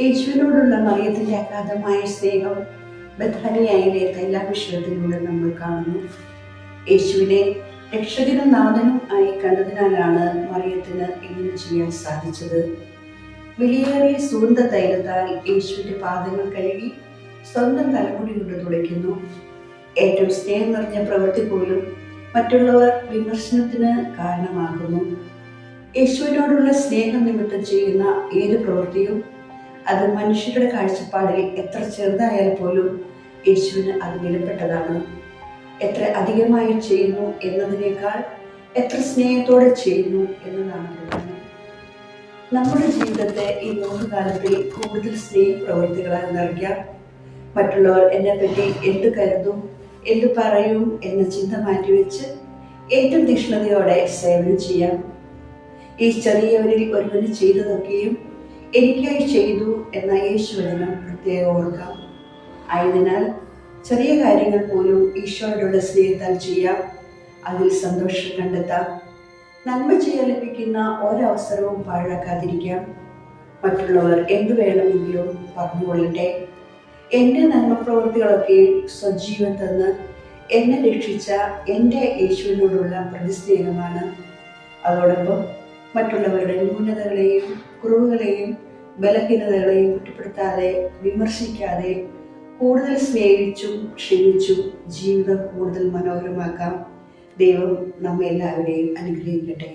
യേശുവിനോടുള്ള മറിയത്തിന്റെ അഗാധമായ സ്നേഹം ബഥാനിയായിലെ വിഷയത്തിലൂടെ നമ്മൾ കാണുന്നു. യേശുവിനെ രക്ഷകനും നാഥനും ആയി കണ്ടതിനാലാണ് മറിയത്തിന് ഇങ്ങനെ ചെയ്യാൻ സാധിച്ചത്. വിലയേറിയ സുഗന്ധ തൈലത്താൽ യേശുവിന്റെ പാദങ്ങൾ കഴുകി സ്വന്തം തലമുടി കൊണ്ട് തുടയ്ക്കുന്നു. ഏറ്റവും സ്നേഹം നിറഞ്ഞ പ്രവൃത്തി പോലും മറ്റുള്ളവർ വിമർശനത്തിന് കാരണമാകുന്നു. യേശുവിനോടുള്ള സ്നേഹം നിമിത്തം ചെയ്യുന്ന ഏത് പ്രവൃത്തിയും അത് മനുഷ്യരുടെ കാഴ്ചപ്പാടിൽ എത്ര ചെറുതായാൽ പോലും യേശുവിന് അത് വിലപ്പെട്ടതാണ്. എത്ര അധികമായി ചെയ്യുന്നു എന്നതിനേക്കാൾ എത്ര സ്നേഹത്തോടെ ചെയ്യുന്നു എന്നതാണ് പ്രധാനം. നമ്മുടെ ജീവിതത്തെ ഈ നോക്കുകാലത്തിൽ കൂടുതൽ സ്നേഹ പ്രവൃത്തികളാൽ നിറയ്ക്കാം. മറ്റുള്ളവർ എന്നെ പറ്റി എന്ത് കരുതും എന്ത് പറയും എന്ന ചിന്ത മാറ്റിവെച്ച് ഏറ്റവും തീക്ഷ്ണതയോടെ സേവനം ചെയ്യാം. ഈ ചെറിയവരിൽ ഒരുവന് ചെയ്തതൊക്കെയും എനിക്കായി ചെയ്തു എന്ന ഈശ്വരന് പ്രത്യേകം ഓർക്കാം. ആയതിനാൽ ചെറിയ കാര്യങ്ങൾ പോലും ഈശോയോടുള്ള സ്നേഹത്താൽ ചെയ്യാം. അതിൽ സന്തോഷം കണ്ടെത്താം. നന്മ ചെയ്യാൻ ലഭിക്കുന്ന ഒരവസരവും പാഴാക്കാതിരിക്കാം. മറ്റുള്ളവർ എന്തു വേണമെങ്കിലും പറഞ്ഞുകൊള്ളട്ടെ. എന്റെ നന്മ പ്രവൃത്തികളൊക്കെ സ്വജീവൻ തന്ന് എന്നെ രക്ഷിച്ച എന്റെ യേശുവിനോടുള്ള പ്രതിസ്നേഹമാണ്. അതോടൊപ്പം മറ്റുള്ളവരുടെ ന്യൂനതകളെയും കുറവുകളെയും ബലഹീനതകളെയും കുറ്റപ്പെടുത്താതെ വിമർശിക്കാതെ കൂടുതൽ സ്നേഹിച്ചും ക്ഷമിച്ചും ജീവിതം കൂടുതൽ മനോഹരമാക്കാം. ദൈവം നമ്മെല്ലാവരെയും അനുഗ്രഹിക്കട്ടെ.